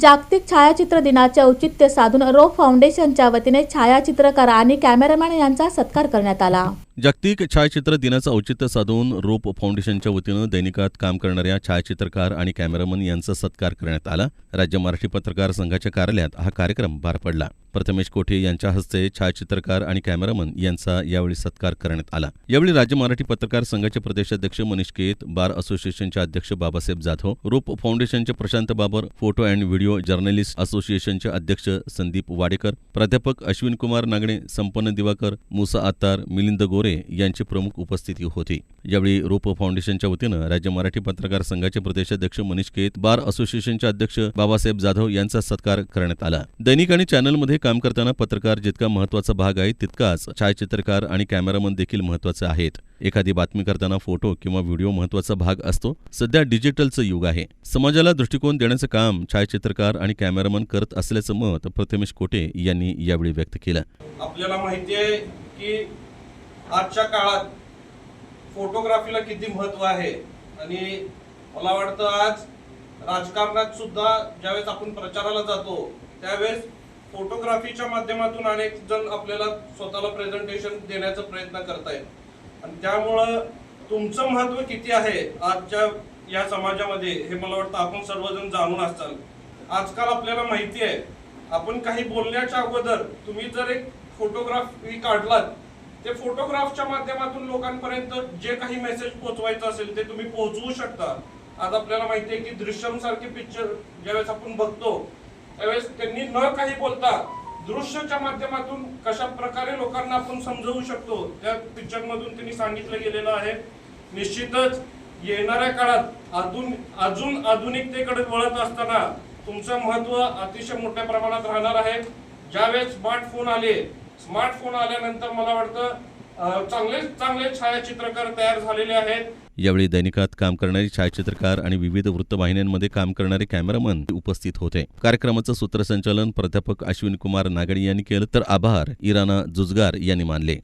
जागतिक छायाचित्र दिनाचे औचित्य साधून रोप फाउंडेशनच्या वतीने छायाचित्रकार आणि कॅमेरामॅन यांचा सत्कार करण्यात आला. जागतिक छायाचित्र दिनाचं औचित्य साधून रोप फाउंडेशनच्या वतीनं दैनिकात काम करणाऱ्या छायाचित्रकार आणि कॅमेरामन यांचा सत्कार करण्यात आला. राज्य मराठी पत्रकार संघाच्या कार्यालयात हा कार्यक्रम पार पडला. प्रथमेश कोठे यांच्या हस्ते छायाचित्रकार आणि कॅमेरामन यांचा यावेळी सत्कार करण्यात आला. यावेळी राज्य मराठी पत्रकार संघाचे प्रदेशाध्यक्ष मनीष केत बार असोसिएशनचे अध्यक्ष बाबासाहेब जाधव रोप फाउंडेशनचे Prashant Babar photo and video journalist असोसिएशनचे अध्यक्ष संदीप वाडेकर प्राध्यापक अश्विन कुमार नागणे संपन्न दिवाकर मुसा आत्तार मिलिंद गोरे यांची प्रमुख उपस्थिती होती. यावेळी रोप फाउंडेशनच्या वतीनं राज्य मराठी पत्रकार संघाचे प्रदेशाध्यक्ष मनीष केत बार असोसिएशनचे अध्यक्ष बाबासाहेब जाधव यांचा सत्कार करण्यात आला. दैनिक आणि चॅनलमध्ये काम करताना पत्रकार जितका महत्त्वाचा भाग आहे तितकाच छायाचित्रकार आणि कॅमेरामन देखील महत्त्वाचे आहेत. एखादी बातमी करताना फोटो किंवा व्हिडिओ महत्त्वाचा भाग असतो. सध्या डिजिटलचं युग आहे. समाजाला दृष्टिकोन देण्याचं काम छायाचित्रकार आणि कॅमेरामन करत असल्याचं मत प्रथमेश कोटे यांनी यावेळी व्यक्त केलं. आपल्याला माहिती आहे की आजच्या काळात फोटोग्राफीला किती महत्त्व आहे? आणि मला वाटतं आज राजकारणात सुद्धा ज्यावेळेस आपण प्रचाराला जातो त्यावेळेस फोटोग्राफीच्या माध्यमातून अनेक जण आपल्याला स्वतःला प्रेझेंटेशन देण्याचा प्रयत्न करतायत. आणि त्यामुळं तुमचं महत्त्व किती आहे आजच्या या समाजामध्ये हे मला वाटतं आपण सर्वजण जाणून असाल. आजकाल आपल्याला माहिती आहे आपण काही बोलण्याच्या अगोदर तुम्ही जर एक फोटोग्राफी काढलात ते फोटोग्राफच्या माध्यमातून लोकांपर्यंत जे काही मेसेज पोहोचवायचं असेल ते तुम्ही पोहोचवू शकता. आज आपल्याला माहिती आहे की दृश्यम सारखे पिक्चर ज्यावेळेस आपण बघतो त्यावेळेस त्यांनी न काही बोलता दृश्यच्या माध्यमातून कशा प्रकारे लोकांना आपण समजवू शकतो त्या पिक्चरमधून त्यांनी सांगितलं गेलेलं आहे. निश्चितच येणाऱ्या काळात अजून अजून आधुनिकतेकडे वळत असताना तुमचं महत्त्व अतिशय मोठ्या प्रमाणात राहणार आहे. ज्यावेळेस स्मार्टफोन आले स्मार्टफोन आल्यानंतर मला वाटतं चांगले चांगले छायाचित्रकार तयार झालेले आहेत. यावेळी दैनिकात काम करणारे छायाचित्रकार आणि विविध वृत्तवाहिन्यांमध्ये काम करणारे कॅमेरामन उपस्थित होते. कार्यक्रमाचं सूत्रसंचालन प्राध्यापक अश्विन कुमार नागडी यांनी केलं तर आभार इराणा जुजगार यांनी मानले.